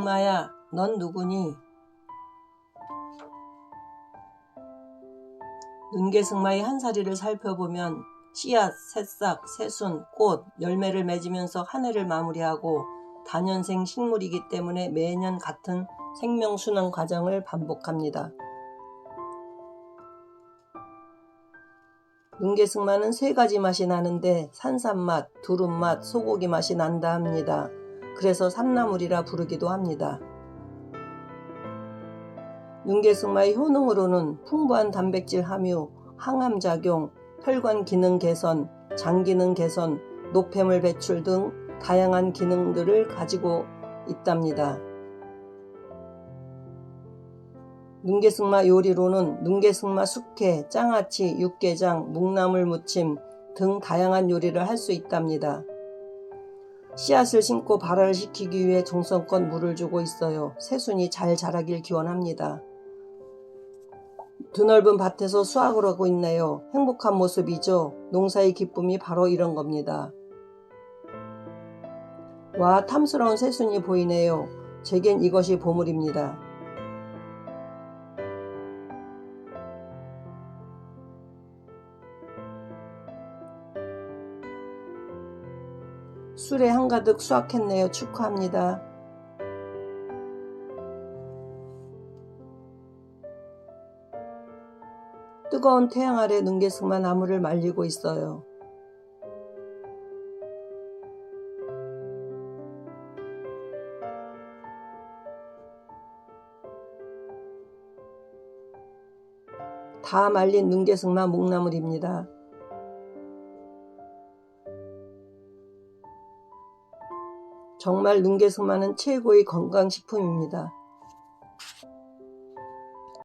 승마야, 넌 누구니? 눈개승마의 한사리를 살펴보면 씨앗, 새싹, 새순, 꽃, 열매를 맺으면서 한 해를 마무리하고 단연생 식물이기 때문에 매년 같은 생명순환 과정을 반복합니다. 눈개승마는 세 가지 맛이 나는데 산삼맛, 두릅맛, 소고기 맛이 난다 합니다. 그래서 삼나물이라 부르기도 합니다. 눈개승마의 효능으로는 풍부한 단백질 함유, 항암작용, 혈관 기능 개선, 장 기능 개선, 노폐물 배출 등 다양한 기능들을 가지고 있답니다. 눈개승마 요리로는 눈개승마 숙회, 장아찌, 육개장, 묵나물 무침 등 다양한 요리를 할 수 있답니다. 씨앗을 심고 발화를 시키기 위해 정성껏 물을 주고 있어요. 새순이 잘 자라길 기원합니다. 드넓은 밭에서 수확을 하고 있네요. 행복한 모습이죠. 농사의 기쁨이 바로 이런 겁니다. 와, 탐스러운 새순이 보이네요. 제겐 이것이 보물입니다. 술에 한가득 수확했네요. 축하합니다. 뜨거운 태양 아래 눈개승만 나무를 말리고 있어요. 다 말린 눈개승마 묵나물입니다. 정말 눈개승마는 최고의 건강식품입니다.